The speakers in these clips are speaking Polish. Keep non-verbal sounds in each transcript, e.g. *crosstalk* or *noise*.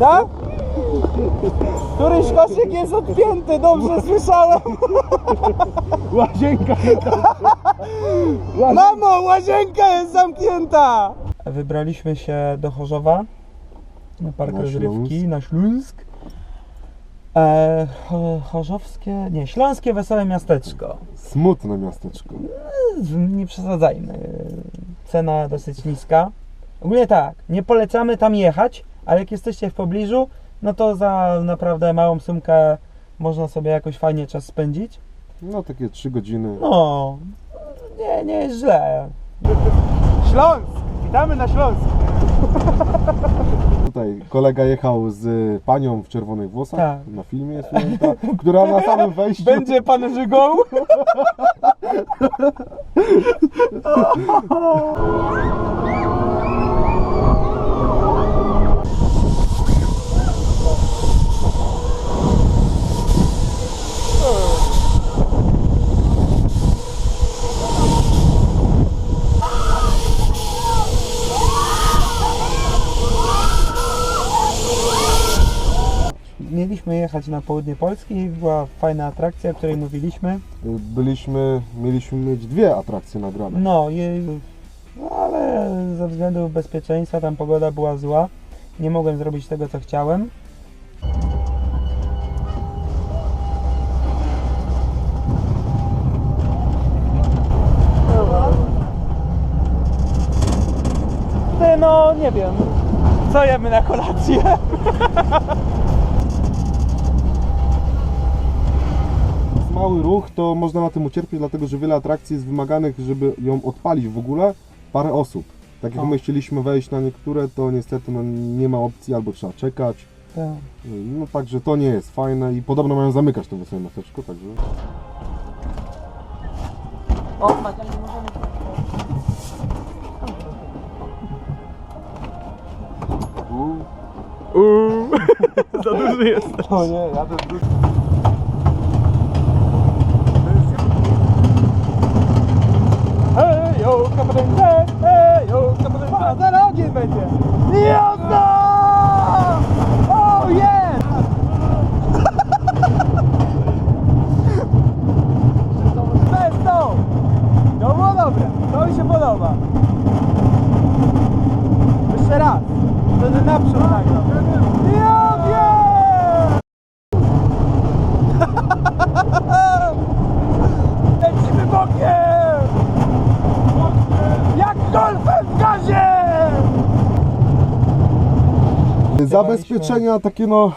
Tak? Któryś koszyk jest odpięty, dobrze słyszałem. Łazienka! Mamo, łazienka jest zamknięta! Wybraliśmy się do Chorzowa, na park Na rozrywki, Śląsk. na Śląsk. E, cho, chorzowskie, nie, śląskie wesołe miasteczko. Smutne miasteczko. Nie przesadzajmy. Cena dosyć niska. Ogólnie tak, nie polecamy tam jechać, ale jak jesteście w pobliżu, no to za naprawdę małą sumkę można sobie jakoś fajnie czas spędzić. No takie 3 godziny. No, nie, nie jest źle. Śląsk! Witamy na Śląsk! Tutaj kolega jechał z panią w czerwonych włosach Tak. na filmie, jest ujęta, która na samym wejściu Będzie pan żygą? *laughs* Mieliśmy jechać na południe Polski i była fajna atrakcja, o której mówiliśmy. byliśmy, mieliśmy mieć dwie atrakcje nagrane. No, i, no ale ze względu bezpieczeństwa tam pogoda była zła. Nie mogłem zrobić tego, co chciałem. Ty, no, nie wiem. Co jemy na kolację? *laughs* mały ruch, to można na tym ucierpieć, dlatego że wiele atrakcji jest wymaganych, żeby ją odpalić w ogóle, parę osób. Tak jak O. my chcieliśmy wejść na niektóre, to niestety no, nie ma opcji albo trzeba czekać. Tak. No także to nie jest fajne i podobno mają zamykać to wesołe miasteczko, także... O, Macia, nie możemy... Uuu. *laughs* Za duży jest. To nie, jadę drugi. Hej, yo, kapadęcze. A, zaraz ogień będzie. Jazda! O, jest! Bez to! Było dobre, to mi się podoba. Jeszcze raz, wtedy naprzód nagram. Ja wiem! Lecimy bokiem! Jak golfem w gazie! Zabezpieczenia takie no...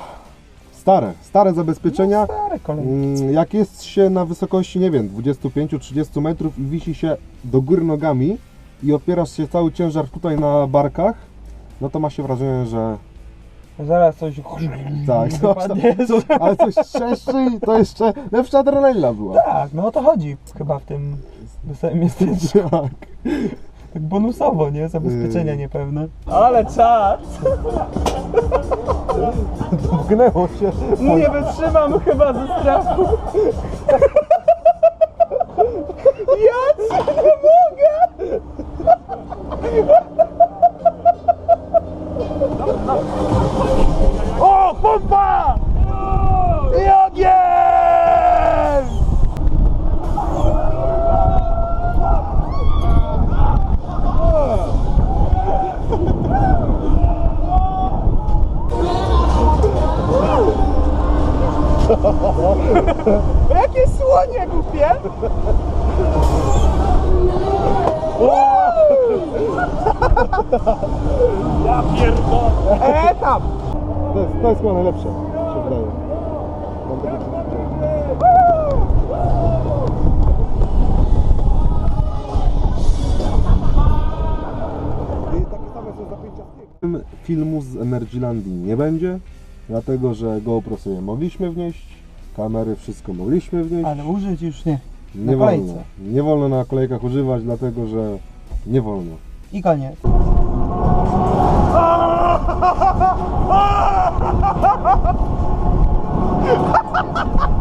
Stare, stare zabezpieczenia. Stare kolej. Mm, Jak jest się na wysokości, nie wiem, 25-30 metrów i wisi się do góry nogami i opierasz się cały ciężar tutaj na barkach, no to ma się wrażenie, że Zaraz coś... tak, *laughs* coś, Wypadnie. coś, ale coś trzeszczy i to jeszcze lepsza adrenalina była. Tak, no o to chodzi chyba w tym wesołym miasteczku. Tak. Tak bonusowo, nie? Zabezpieczenia Yy. niepewne. Ale czas! Gnęło się. Nie wytrzymam chyba ze strachu. *laughs* Ja cię Jakie słonie głupie! Ja pierdolę! E, tam! To jest, to jest chyba najlepsze, mi się wydaje. Mam takie I takie same są zapięcia w tym. Filmu z Energylandii nie będzie, dlatego że GoPro sobie mogliśmy wnieść, kamery wszystko mogliśmy wnieść. Ale użyć już nie. nie na wolno. kolejce. Nie wolno na kolejkach używać, dlatego że nie wolno. I koniec. *laughs*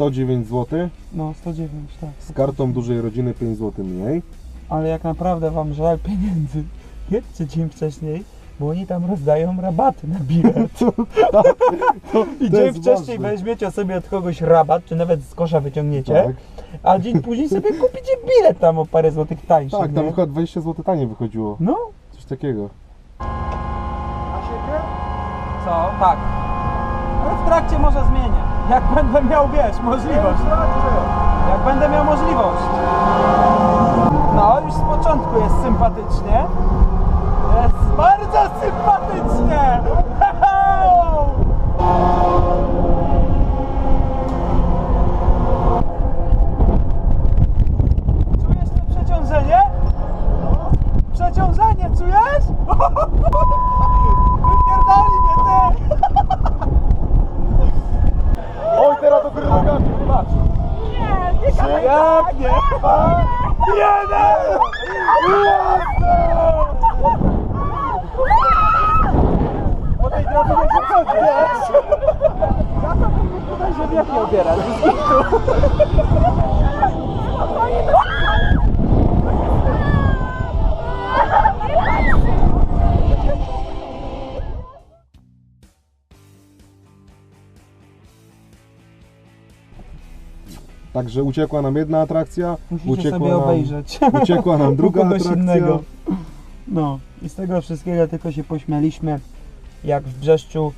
109 zł, No, 109, tak. z kartą dużej rodziny 5 zł mniej. Ale jak naprawdę wam żal pieniędzy, *laughs* jedźcie dzień wcześniej, bo oni tam rozdają rabaty na bilet. *laughs* I dzień jest wcześniej ważne. weźmiecie sobie od kogoś rabat, czy nawet z kosza wyciągniecie, Tak, a dzień później sobie *laughs* kupicie bilet tam o parę złotych tańszy. tak tam nie? chyba 20 zł taniej wychodziło. No, Coś takiego. co? Tak. Ale w trakcie może zmienię. Jak będę miał, wiesz, możliwość. Jak będę miał możliwość. No, już z początku jest sympatycznie. Jest bardzo sympatycznie! Jak nie? Jeden! Po tej drabinie się co wiesz? Ja to tutaj ziemniaki obierać. *laughs* Także uciekła nam jedna atrakcja, Musicie uciekła sobie nam, obejrzeć. *laughs* uciekła nam druga atrakcja. innego. No i z tego wszystkiego tylko się pośmialiśmy, jak w Brzeszczu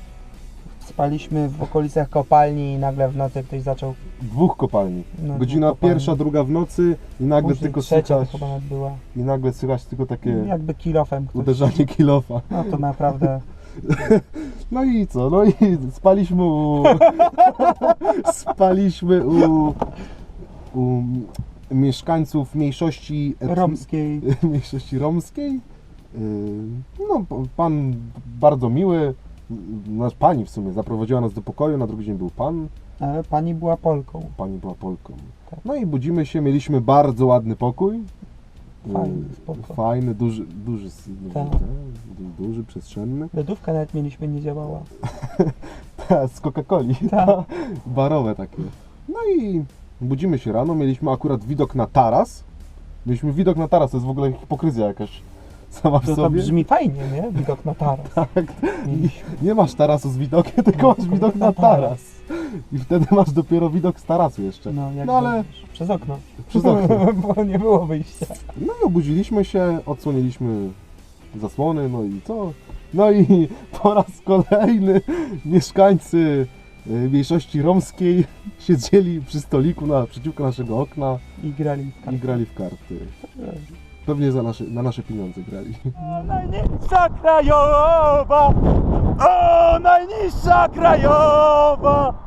spaliśmy w okolicach kopalni i nagle w nocy ktoś zaczął Dwóch kopalni. No, Godzina dwóch kopalni. pierwsza, druga w nocy i nagle Później tylko trzecia słychać, chyba nawet była. i nagle słychać tylko takie Jakby kilofem ktoś. uderzanie kilofa. No to naprawdę. *laughs* No i co? No i spaliśmy u... *laughs* spaliśmy u... u mieszkańców mniejszości etn- Romskiej. *laughs* mniejszości romskiej. Yy, No, pan bardzo miły, nasz pani w sumie zaprowadziła nas do pokoju, na drugi dzień był pan, Ale pani była Polką. pani była Polką. Tak. No i budzimy się, mieliśmy bardzo ładny pokój. Fajny, Yy, spoko. Fajny, duży, duży, duży, Tak. tak, duży, przestrzenny. Lodówka nawet mieliśmy, nie działała. z Coca-Coli. Tak. *laughs* Barowe takie. No i budzimy się rano, mieliśmy akurat widok na taras. Mieliśmy widok na taras, to jest w ogóle hipokryzja jakaś sama w To, to sobie. brzmi fajnie, nie? Widok na taras. *laughs* Tak, Mieliśmy. nie masz tarasu z widokiem, tylko masz widok na taras. I wtedy masz dopiero widok z tarasu jeszcze. No, jak No ale? Przez okno. przez okno. *laughs* Bo nie było wyjścia. No i obudziliśmy się, odsłoniliśmy zasłony, no i co? No i *laughs* po raz kolejny mieszkańcy y, mniejszości romskiej *laughs* siedzieli przy stoliku naprzeciwko naszego okna I grali w i karty. grali w karty. Pewnie za nasze, na nasze pieniądze grali. Najniższa krajowa! O, najniższa krajowa!